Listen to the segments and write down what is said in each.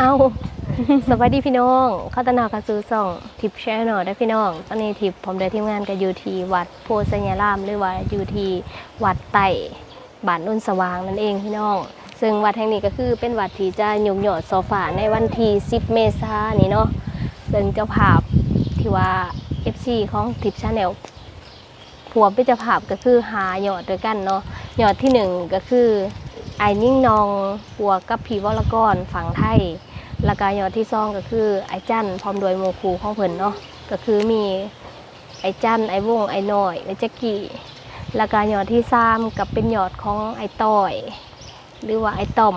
เอาสวัสดีพี่น้องเข้าตนากระซูส่องทิปแชนอลได้พี่น้อง ตอนนี้ทิปผมได้ทีมงานก็อยู่ที่วัดโพสัญญารามหรือว่ายูทีวัดไต่บ้านนุ่นสว่างนั่นเองพี่น้อง ซึ่งวัดแห่งนี้ก็คือเป็นวัดที่จะยกยอดโซฟาในวันที่ 10 เมษายนนี้เนาะซึ่งเจ้าภาพที่ว่า FC ของทิปชาแนลผัวเป็นเจ้าภาพก็คือหาหยอดด้วยกันเนาะหยอดที่หนึ่งก็คือไอ้นิ่งนองบวกกับผีวรกรฝั่งไทย แล้วก็ยอดที่สองก็คือไอ้จันพร้อมโดยโมคูของเพิ่นเนาะก็คือมีไอ้จันไอ้วงไอ้น้อยไอ้แจ็กกี้แล้วก็ยอดที่สามกับเป็นยอดของไอ้ต้อย หรือว่าไอ้ต้อม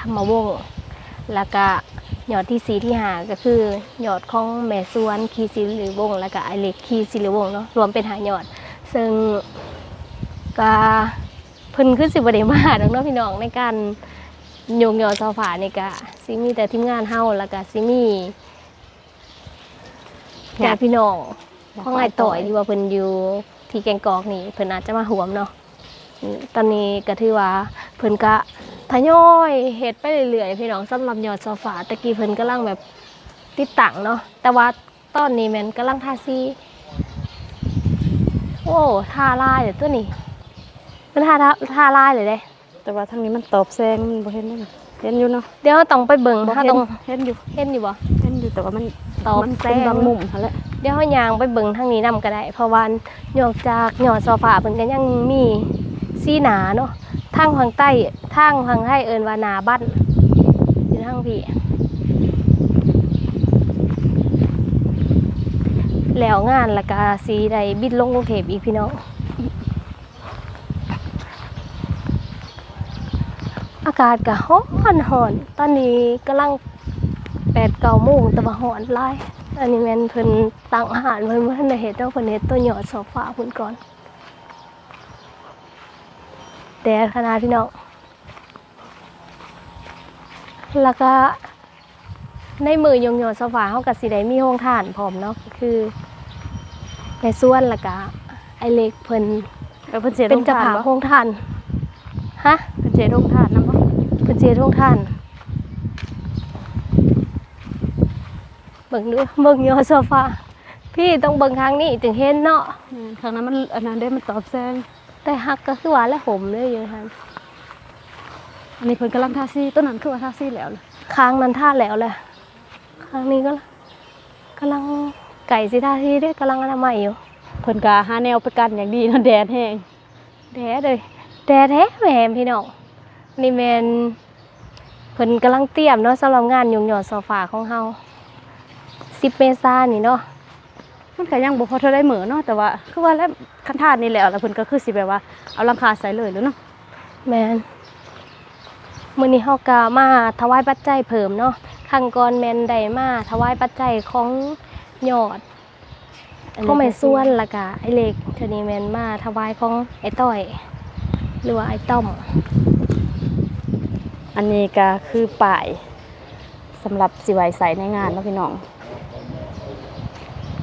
ธรรมวงศ์แล้วก็ยอดที่สี่ที่ห้าก็คือยอดของแม่สวนคีซิลิวงแล้วก็ไอเล็กคีซิลิวงเนาะรวมเป็นหายอด ซึ่งก็เพิ่นคือสิบ่ได้มาดอกเนาะพี่น้องในการโยงยอโซฟานี่ก็ สิมีแต่ทีมงานเฮาแล้วก็สิมีญาติพี่น้องของไอ้ต่อยที่ว่าเพิ่นอยู่ที่แกงกอกนี่เพิ่นอาจจะมาหวมเนาะอืมตอนนี้ก็ถือว่าเพิ่นก็ทยอยเฮ็ดไปเรื่อยๆพี่น้องสำหรับยอดโซฟาตะกี้เพิ่นกำลังแบบติดตั้งเนาะแต่ว่าตอนนี้แม่นกำลังทาสีโอ้ทาลายเดี๋ยวตัวนี้มันทาทาทาลายเลยเด้แต่ว่าทางนี้มันตอบแซงมันบ่เห็นนั่นน่ะ เห็นอยู่เนาะเดี๋ยวต้องไปเบิ่งบ่ถ้าเห็ต้นองเห็นอยู่เห็นอยู่บ่เห็นอยู่แต่ว่ามันตอบมันแซเป็นงบางมุมหั่นแหละเดี๋ยวเฮายางไปเบิ่งทางนี้นํก็ได้ เพราะว่านอกจากหยอดโซฟาเพิ่นก็ยังมีซีหนาเนาะทางทางใต้ทางทางไทยเอิ้นว่าหนาบ้านอยู่ทางพี่แล้วงานแล้วก็สีใดบินลงกรุงเทพอีกพี่น้อง อากาศก็ร้อนร้อนตอนนี้กำลังแปดเก้าโมงแต่ว่าร้อนหลายอันนี้แม่นเพิ่นตั้งอาหารเพิ่นบ่ทันได้เฮ็ดเนาะเพิ่นเฮ็ดตัวหยอดโซฟาเพิ่นก่อนแดดขนาดพี่น้องแล้วก็ในมือยงหยอดโซฟาเฮาก็สิได้มีโรงทานพร้อมเนาะก็คือแม่ส่วนแล้วก็ไอเล็กเพิ่นเออเพิ่นเสียเป็นเจ้าภาพบ่โรงทานฮะเพิ่นเสียโรงทานนำบ่ เพิ่นเสียโรงทานเบิ่งดูเบิ่งยอดโซฟาพี่ต้องเบิ่งทางนี้ถึงเห็นเนาะอืมทางนั้นมันอันนั้นได้มันตอบแซงแต่ฮักก็คือว่าและห่มเลยอยู่ท่านอันนี้เพิ่นกำลังทาสีต้นนั้นคือว่าทาสีแล้วล่ะค้างนั้นท่าแล้วแหละค้างนี้ก็กำลังไก่สิท่าที่ได้กำลังอนามัยอยู่เพิ่นก็หาแนวไปกันอย่างดีเนาะแดดแห้งแดดเลยแดดแท้แหมพี่น้องนี่แมนเพิ่นกำลังเตรียมเนาะสำหรับงานยงหยอดโซฟาของเฮา10เมษายนนี่เนาะมันก็ยังบ่พอเท่าได้เหมือเนาะแต่ว่าคือว่าแล้วคันทานนี่แล้วแล้วเพิ่นก็คือสิแบบว่าเอาหลังคาใส่เลยแล้วเนาะแมนมื้อนี้เฮาก็มาถวายปัจจัยเพิ่มเนาะครั้งก่อนแม่นได้มาถวายปัจจัยของยอดของแม่ส่วนและกะไอเล็กเทานี้แมนมาถวายของไอต้อย หรือว่าไอต้อม อันนี้ก็คือป้ายสำหรับสิไว้ใส่ในงานเนาะพี่น้อง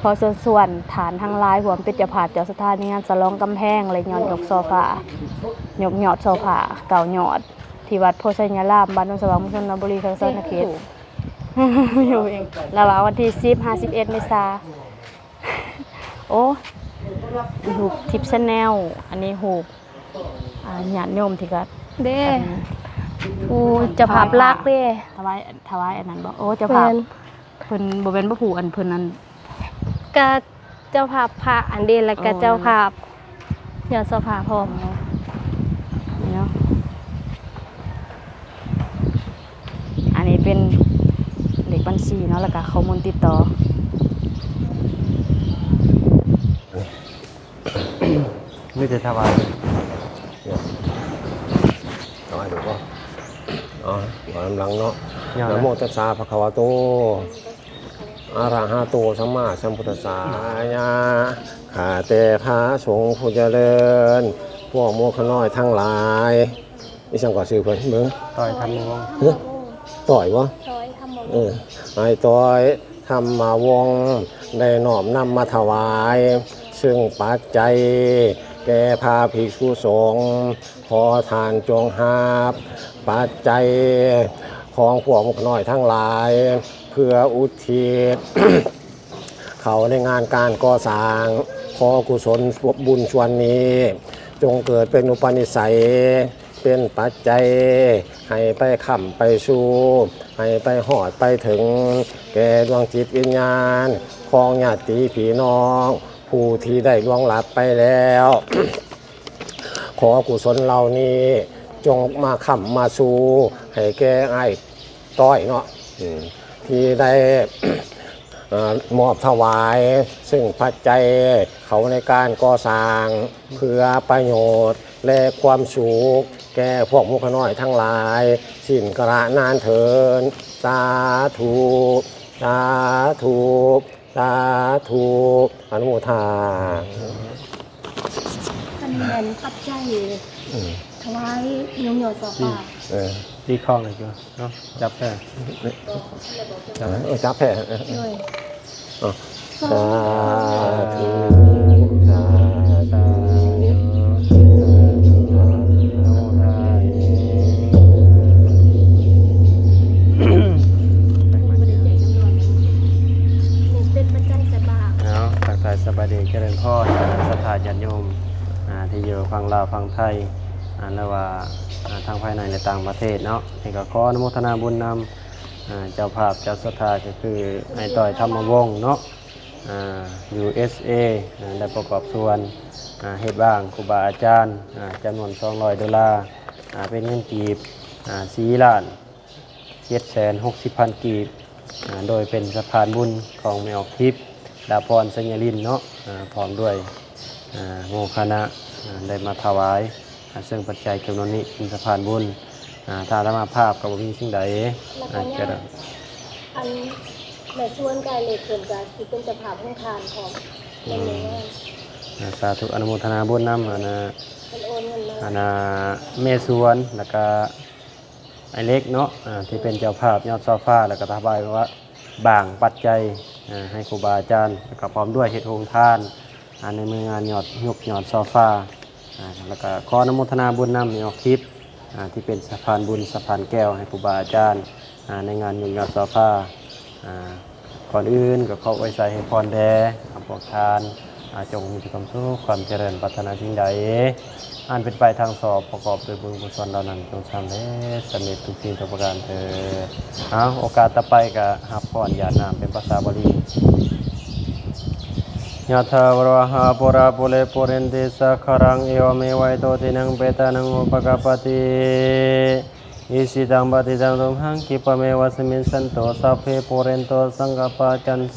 พอส่วนส่วนฐานทางลายหัวเป็นเจ้าผาเจ้าสถานในงานสลองกำแพงเลยยอดยกโซฟายกยอดโซฟาเก่ายอด ที่วัดโพชัญญารามบ้านนนสว่างมุขชนบุรีทางซ้ายเขตอยู่เองแล้วว่าวันที่สิบห้าสิบเอ็ดเมษาโอ้หูปทิปชแนลอันนี้หูปอ่าหยาดโยมที่ก็เด้ ผู้เจะภาพลักษณ์เด้ถวายถวายอันนั้นบ่โอ้เจ้าแมภาพนเพิ่นบ่เป็นบ่ผูอันเพิ่นนั้นกะเจ้าภาพพระอันเดนและกะอ๋อ เจ้าภาพยอดโซฟาพร้อมนี่เนาะอันนี้เป็นเลขบัญชีเนาะแล้วก็ข้อมูลติดต่อ ไม่จะถวายเนี่ยถวายถูกป่ะ อ๋อขอกำลังเนาะนะโมตัสสะภะคะวะโตอะระหะโตสัมมาสัมพุทธัสสะยะข้าแต่พระสงฆ์ผู้เจริญ พวกโมฆน้อยทั้งหลายนี่สังกัดชื่อเพิ่นเบิ่งต่อยทำวงเฮ้ยต่อยวะ ซอยทำหมดเออไอ้ต้อยทำมาวงได้นอบนำมาถวาย ซึ่งปัจจัย แก่พาภิกษุสงฆ์ขอทานจงหาบปัจจัยของพวกมุกน้อยทั้งหลาย เพื่ออุทิศเขาในงานการก่อสร้างขอกุศลบุญชวนนี้ จงเกิดเป็นอุปนิสัย เป็นปัจจัย ให้ไปขำไปสู่ให้ไปหอดไปถึง แก่ดวงจิตวิญญาณ ของญาติพี่น้อง ผู้ที่ได้ล่วงลับไปแล้ว ขอกุศลเหล่านี้จงมาขำมาสู่ให้แก่ไอ้ายต้อยเนาะอืมที่ได้เอ่อมอบถวาย ซึ่งปัจจัยเขาในการก่อสร้าง เพื่อประโยชน์และความสุขแก่พวกมุขน้อยทั้งหลาย สิ้นกระนานเถิน สาธุ สาธุ สาธุอนุโมทาอันนี้เป็นปัจจัยอืมถวายยมโยโซฟาเออตีคล้องเลยจ้ะเนาะจับแค่เออจับแผ่เออด้วยเอาสาธุ บายดีเจริญพ่อสถาญาติโยมที่อยู่ฟังลาวฟังไทยอ่าแล้วว่าทางภายในและต่างประเทศเนาะนี่ก็ขออนุโมทนาบุญนำเจ้าภาพเจ้าศรัทธาก็คือไอต่อยธรรมวงศ์เนาะ USA ได้ประกอบส่วนเฮ็ดบ้างครูบาอาจารย์จำนวน200ดอลลาร์เป็นเงินกีบอ่ล้านเจ็ดแสนหกสิบพันกีบ โดยเป็นสะพานบุญของแมวทิพย์ ดาพรสัญญลินเนาะอ่าพร้อมด้วยอ่าโมคณะอ่าได้มาถวายอ่าซึ่งปัจจัยจำนวนนี้เป็นสะพานบุญอ่าถ้าธรรมาภาพกับมีสิ่งใดอ่าจะได้อันแม่ชวนกายเลยเกินกันที่เป็นจะผ่าพ้องทานของในเมืองอ่าสาธุอนุโมทนาบุญนำอานะเป็นโอนเงินมาอานะเมสวนแล้วก็ไอเล็กเนาะอ่าที่เป็นเจ้าภาพยอดซอฟ้าแล้วก็ทบายว่าบ่างปัจจัยอ่า ให้ครูบาอาจารย์แล้วก็พร้อมด้วยเห็ดโฮงทานในมืองานหยอดยกหยอดโซฟาอ่าแล้วก็ขอนุโมทนาบุญนำในออกคลิปที่เป็นสะพานบุญสะพานแก้วให้ครูบาอาจารย์ในงานยกหยอดโซฟาอ่าก่อนอื่นก็ขอไว้ใส่ให้พรแด่คำบอกทาน อาจงมีความสุขความเจริญพัฒนาสิ่งใดอ่านเป็นไปทางสอบประกอบโดยบุญกุศลเหลานั้นจงทำให้จสำเร็จทุกสิ่งทุกประการเถิดเอาโอกาสต่อไปกับฮับพรยานามเป็นภาษาบาลียะถาวราหาปุราปุเลปุรินติสักรังเอวเมวัยโตตินังเปตานังอุปกปติอิสิตังปฏิจังตุมหังคิปเมวัสมินสันโตสัพเพปุรินโตสังกปาจันโท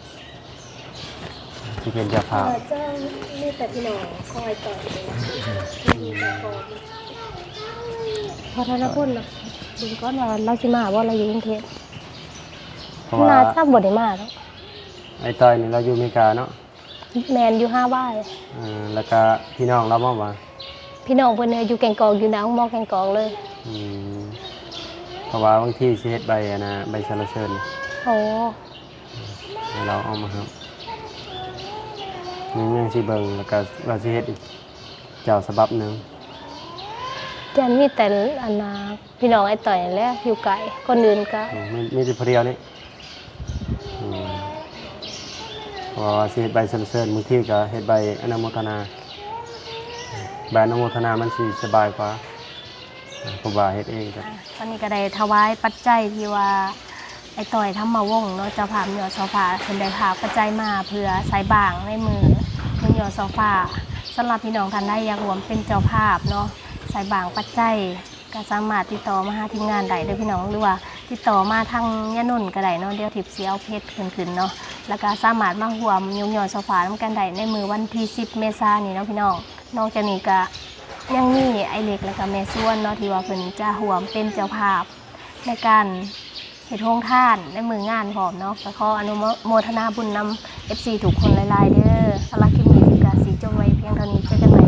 ที่เป็นเจ้าภาพเจ้ามีแต่พี่น้องคอยต่อพอธนพุ่นนะดูก้อนว่าเราสิมาว่าเราอยู่กรุงเทพเพราะว่านาจ้าบไดมาแล้วไอ้ต้อยนี่เราอยู่อเมริกาเนาะแมนอยู่ห้าบ้านอ่าแล้วก็พี่น้องเราบอกว่าพี่น้องเพิ่นเนี่ยอยู่แกงกองอยู่น้ำมอแกงกองเลยอืมเพราะว่าบางที่สิเฮ็ดใบอะนะใบชลเชิญโอ้ให้เราเอามาครับ นี่ยังสิเบิ่งแล้วก็ว่าสิเฮ็ดอีกเจ้าฉบับหนึงแกนมีแต่อันนาพี่น้องไอ้ต่อยนั่นแหล้วอยู่ไกลคนอื่นก็อืมมีมีแต่เพรียวนี่อืมเพราะว่าสิเฮ็ดใบเซินเซินบางทีก็เฮ็ดใบอนุโมทนาใบอนุโมทนามันสิสบายกว่าครูบาเฮ็ดเองครับตอนนี้ก็ได้ถวายปัจจัยที่ว่า ไอ้ต่อยทำมาวงเนาะเจ้าภาพเหนือโซฟาเพิ่นได้พาปัจจัยมาเพื่อใส่บางในมือเหนือโซฟาสำหรับพี่น้องท่านใดอยากรวมเป็นเจ้าภาพเนาะใส่บางปัจจัยก็สามารถติดต่อมาหาทีมงานได้เด้อพี่น้องหรือว่าติดต่อมาทางยะนุ่นก็ได้เนาะเดี๋ยวทิพย์สิเอาเพชรขึ้นๆเนาะแล้วก็สามารถมาร่วมยงยอดโซฟาน้ำกันได้ในมือวันที่ 10 เมษายนนี้เนาะพี่น้องนอกจากนี้ก็ยังมีไอเล็กแล้วก็แม่ส่วนเนาะที่ว่าเพิ่นจะห่วมเป็นเจ้าภาพในการ เฮ็ดโรงท่านในมืองานพร้อมเนาะก็ขออนุโมทนาบุญนำ FC ทุกคนหลายๆเด้อสลักคลิปนี้ก็สีจบไว้เพียงเท่านี้เจอกันใหม่